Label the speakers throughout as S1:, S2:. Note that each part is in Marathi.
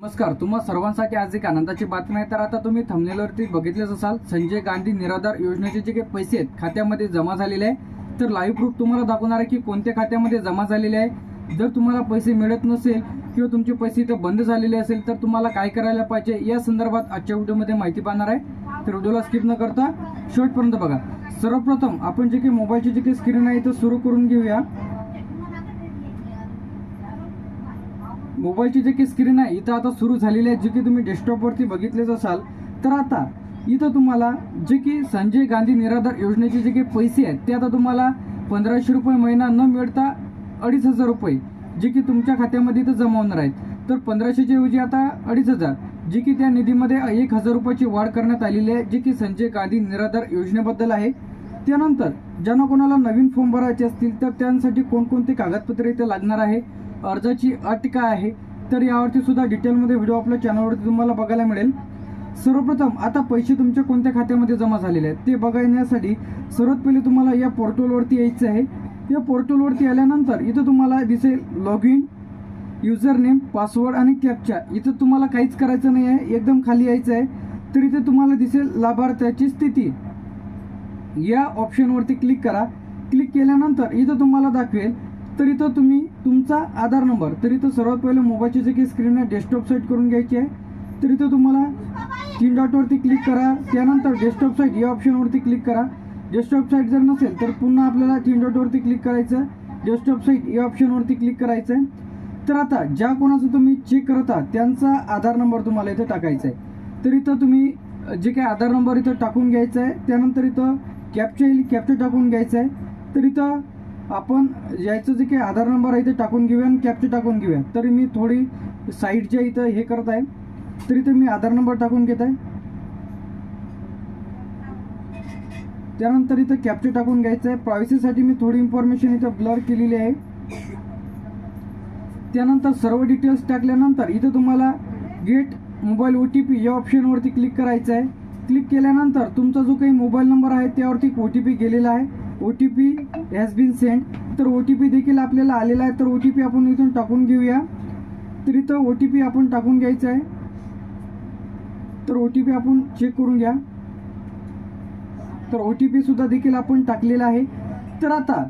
S1: नमस्कार तुम्हा सर्वांसाठी आज एक आनंदाची बातमी आहे. तर आता तुम्ही थंबनेलवरती बघितलेच असाल संजय गांधी निराधार योजनेचे जे काही पैसे आहेत खात्यामध्ये जमा झालेले आहे. तर लाईव्ह प्रूफ तुम्हाला दाखवणार आहे की कोणत्या खात्यामध्ये जमा झालेले आहे. जर तुम्हाला पैसे मिळत नसेल किंवा तुमचे पैसे इथं बंद झालेले असेल तर तुम्हाला काय करायला पाहिजे? या संदर्भात आजच्या व्हिडिओमध्ये माहिती पाहणार आहे. तर व्हिडिओला स्किप न करता शेवटपर्यंत बघा. सर्वप्रथम आपण जे काही मोबाईलची जे काही स्क्रीन आहे इथं सुरू करून घेऊया. मोबाईलची जे काही स्क्रीन आहे. इथं आता सुरू झालेली आहे. जे की तुम्ही डेस्कटॉपवरती बघितलेच असाल. तर आता इथं तुम्हाला जे की संजय गांधी निराधार योजनेचे जे काही पैसे आहेत ते आता तुम्हाला पंधराशे रुपये महिना न मिळता अडीच हजार रुपये जे की तुमच्या खात्यामध्ये इथं जमा होणार आहेत. तर पंधराशेच्या ऐवजी आता अडीच हजार जे की त्या निधीमध्ये एक हजार रुपयाची वाढ करण्यात आलेली आहे जे की संजय गांधी निराधार योजनेबद्दल आहे. त्यानंतर ज्यांना कोणाला नवीन फॉर्म भरायचे असतील तर त्यांसाठी कोणकोणते कागदपत्रे इथे लागणार आहे? अर्जाची अट काय आहे तर यावरती सुद्धा डिटेलमध्ये व्हिडिओ आपल्या चॅनलवरती तुम्हाला बघायला मिळेल. सर्वप्रथम आता पैसे तुमच्या कोणत्या खात्यामध्ये जमा झालेले आहेत ते बघण्यासाठी सर्वात पहिले तुम्हाला या पोर्टलवरती यायचं आहे. या पोर्टलवरती आल्यानंतर इथं तुम्हाला दिसेल log in user name password आणि कॅपचा इथं तुम्हाला काहीच करायचं नाही आहे एकदम खाली यायचं आहे. तर इथे तुम्हाला दिसेल लाभार्थ्याची स्थिती. या ऑप्शनवरती क्लिक करा. क्लिक केल्यानंतर इथं तुम्हाला दाखवेल तर इथं तुम्ही तुमचा आधार नंबर तर इथं सर्वात पहिले मोबाईलची जे काही स्क्रीन आहे डेस्कटॉप साईट करून घ्यायची आहे. तर इथं तुम्हाला तीन डॉटवरती क्लिक करा त्यानंतर डेस्कटॉप साईट या ऑप्शनवरती क्लिक करा. डेस्कटॉप साईट जर नसेल तर पुन्हा आपल्याला तीन डॉटवरती क्लिक करायचं. डेस्कटॉप साईट या ऑप्शनवरती क्लिक करायचं. आहे तर आता ज्या कोणाचं तुम्ही चेक करता त्यांचा आधार नंबर तुम्हाला इथं टाकायचा आहे. तर इथं तुम्ही जे काही आधार नंबर इथं टाकून घ्यायचा आहे त्यानंतर इथं कॅपचा येईल कॅपचा टाकून घ्यायचा आहे. तर इथं आपण यायचं जे काही आधार नंबर आहे ते टाकून घेऊया आणि कॅपचा टाकून घेऊया. तरी मी थोडी साईडच्या इथं हे करत आहे. तर ते मी आधार नंबर टाकून घेत आहे. त्यानंतर इथं कॅप्चर टाकून घ्यायचं आहे. प्रायव्हसीसाठी मी थोडी इन्फॉर्मेशन इथं ब्लर केलेली आहे. त्यानंतर सर्व डिटेल्स टाकल्यानंतर इथं तुम्हाला get mobile O T P या ऑप्शनवरती क्लिक करायचं आहे. क्लिक केल्यानंतर तुमचा जो काही मोबाईल नंबर आहे त्यावरती ओ टी पी गेलेला आहे. O T P has been send तर ओ टी पी देखील आपल्याला आलेला आहे. तर ओ टी पी आपण इथून टाकून घेऊया. तर इथं ओ टी पी आपण टाकून घ्यायचं आहे. तर ओ टी पी आपण चेक करून घ्या. तर ओ टी पी सुद्धा देखील आपण टाकलेला आहे. तर आता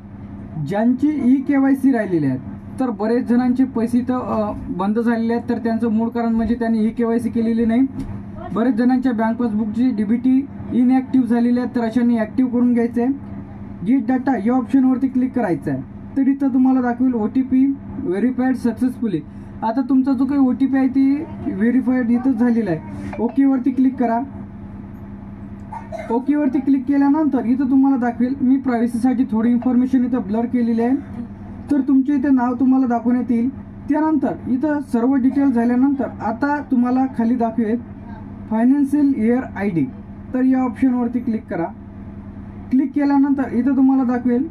S1: ज्यांची ई के वाय सी राहिलेली आहेत तर बरेच जणांचे पैसे तर बंद झालेले आहेत. तर त्यांचं मूळ कारण म्हणजे त्यांनी ई के वाय सी केलेली नाही. बरेच जणांच्या बँक पासबुकची डी बी टी इनॲक्टिव्ह झालेली आहेत तर अशांनी ॲक्टिव्ह करून घ्यायचं आहे गेट डाटा या ऑप्शनवरती क्लिक करायचं आहे तर इथं तुम्हाला दाखवेल O T P verified successfully आता तुमचा जो काही ओ टी पी आहे ती व्हेरीफाईड इथंच झालेला आहे. ओकेवरती क्लिक करा. ओकेवरती क्लिक केल्यानंतर इथं तुम्हाला दाखवेल मी प्रायव्हसीसाठी थोडी इन्फॉर्मेशन इथं ब्लर केलेली आहे. तर तुमचे इथे नाव तुम्हाला दाखवण्यात येईल. त्यानंतर इथं सर्व डिटेल झाल्यानंतर आता तुम्हाला खाली दाखवेल फायनान्शियल इयर आय डी तर या ऑप्शनवरती क्लिक करा. क्लिक केल्यानंतर इथं तुम्हाला दाखवेल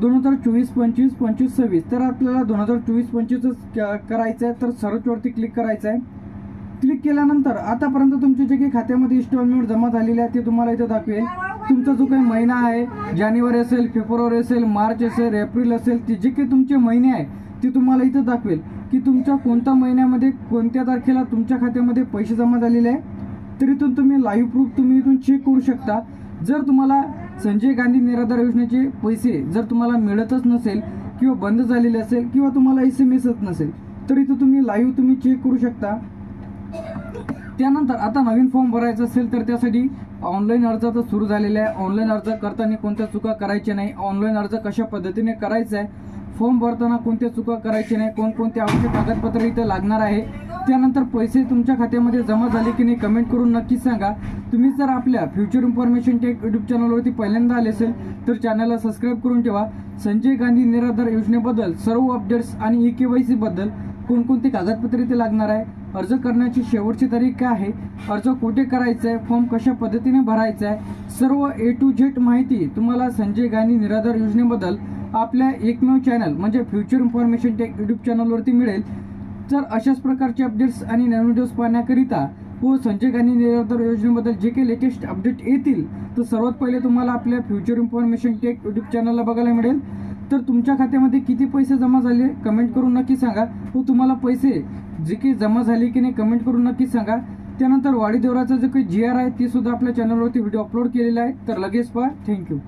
S1: दोन हजार चोवीस पंचवीस पंचवीस सव्वीस. तर आपल्याला दोन हजार चोवीस पंचवीसच करायचं आहे तर सर्चवरती क्लिक करायचं आहे क्लिक केल्यानंतर आतापर्यंत तुमचे जे काही खात्यामध्ये इन्स्टॉलमेंट जमा झालेले आहे ते तुम्हाला इथं दाखवेल. तुमचा जो काही महिना आहे जानेवारी असेल फेब्रुवारी असेल मार्च असेल एप्रिल असेल ते जे काही तुमचे महिने आहे ते तुम्हाला इथं दाखवेल की तुमच्या कोणत्या महिन्यामध्ये कोणत्या तारखेला तुमच्या खात्यामध्ये पैसे जमा झालेले आहे. तर इथून तुम्ही लाईव्ह प्रूफ तुम्ही इथून चेक करू शकता. जर तुम्हाला संजय गांधी निराधार योजनेचे पैसे जर तुम्हाला मिळतच नसेल किंवा बंद झालेले असेल किंवा तुम्हाला एस एम एसच नसेल तर इथं तुम्ही लाईव्ह तुम्ही चेक करू शकता. त्यानंतर आता नवीन फॉर्म भरायचा असेल तर त्यासाठी ऑनलाईन अर्ज आता सुरू झालेला आहे. ऑनलाईन अर्ज करताना कोणत्या चुका करायच्या नाही? ऑनलाईन अर्ज कशा पद्धतीने करायचा आहे? फॉर्म भरताना कोणत्या चुका करायची नाही कोणकोणते आवश्यक कागदपत्र इथे लागणार आहे त्यानंतर पैसे तुमच्या खात्यामध्ये जमा झाले की नाही कमेंट करून नक्कीच सांगा. तुम्ही जर आपल्या फ्युचर इन्फॉर्मेशन टेक यूट्यूब चॅनलवरती पहिल्यांदा आले असेल तर चॅनलला सबस्क्राईब करून ठेवा. संजय गांधी निराधार योजनेबद्दल सर्व अपडेट्स आणि ई के वाय सीबद्दल कोणकोणते कागदपत्रे ते लागणार आहे अर्ज करण्याची शेवटची तारीख काय आहे अर्ज कुठे करायचा आहे फॉर्म कशा पद्धतीने भरायचा आहे सर्व ए टू झेड माहिती तुम्हाला संजय गांधी निराधार योजनेबद्दल आपल्या एकमेव चॅनल म्हणजे फ्युचर इन्फॉर्मेशन टेक यूट्यूब चॅनलवरती मिळेल. तर अशाच प्रकारचे अपडेट्स आणि नवीन व्हिडिओज पाहण्याकरिता व संजय गांधी निराधार योजनेबद्दल जे काही लेटेस्ट अपडेट येतील तर सर्वात पहिले तुम्हाला आपल्या फ्युचर इन्फॉर्मेशन टेक यूट्यूब चॅनलला बघायला मिळेल. तर तुमच्या खात्यामध्ये किती पैसे जमा झाले कमेंट करून नक्की सांगा. व तुम्हाला पैसे जे काही जमा झाले की नाही कमेंट करून नक्की सांगा. त्यानंतर वाढीदेवराचा जो काही जी आर आहे ते सुद्धा आपल्या चॅनलवरती व्हिडिओ अपलोड केलेला आहे. तर लगेच पहा. थँक्यू